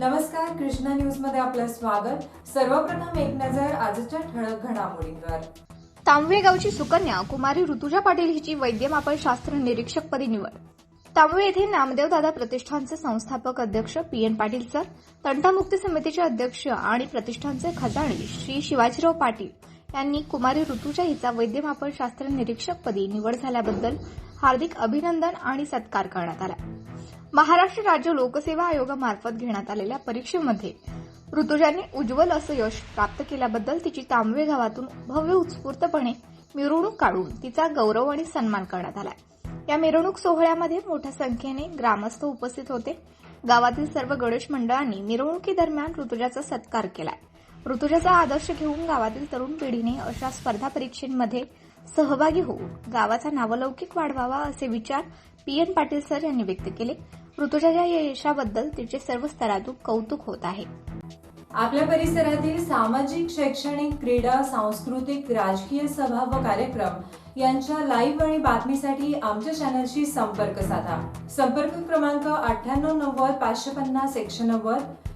नमस्कार कृष्णा न्यूजमध्ये आपलं स्वागत. सर्वप्रथम एक नजर आजच्या ठळक घडामोडींवर. तांबवे गावची सुकन्या कुमारी ऋतुजा पाटील हिची वैद्यमापन शास्त्र निरीक्षकपदी निवड. तांबवे येथे नामदेव दादा प्रतिष्ठानचे संस्थापक अध्यक्ष पी एन पाटील सर तंटामुक्ती समितीचे अध्यक्ष आणि प्रतिष्ठानचे खजाने श्री शिवाजीराव पाटील यांनी कुमारी ऋतुजा हिचा वैद्यमापन शास्त्र निरीक्षकपदी निवड झाल्याबद्दल हार्दिक अभिनंदन आणि सत्कार करण्यात आला. महाराष्ट्र राज्य लोकसेवा आयोगामार्फत घेण्यात आलेल्या परीक्षेमध्ये ऋतुजाने उज्ज्वल असं यश प्राप्त केल्याबद्दल तिची तांबवे गावातून भव्य उत्स्फूर्तपणे मिरवणूक काढून तिचा गौरव आणि सन्मान करण्यात आला या मिरवणूक सोहळ्यामध्ये मोठ्या संख्येने ग्रामस्थ उपस्थित होते. गावातील सर्व गणेश मंडळांनी मिरवणुकीदरम्यान ऋतुजाचा सत्कार केलाय. ऋतुजाचा आदर्श घेऊन गावातील तरुण पिढीने अशा स्पर्धा परीक्षेमध्ये सहभागी होऊन गावाचा नावलौकिक वाढवावा असे विचार पी एन पाटील सर यांनी व्यक्त केले. ऋतुजाच्या या यशाबद्दल तिचे सर्व स्तरातून कौतुक होत आहे. आपल्या परिसरातील सामाजिक शैक्षणिक क्रीडा सांस्कृतिक राजकीय सभा व कार्यक्रम यांच्या लाईव्ह आणि बातमीसाठी आमच्या चॅनलशी संपर्क साधा. संपर्क क्रमांक अठ्ठ्याण्णव नव्वद पाचशे पन्नास एकशे नव्वद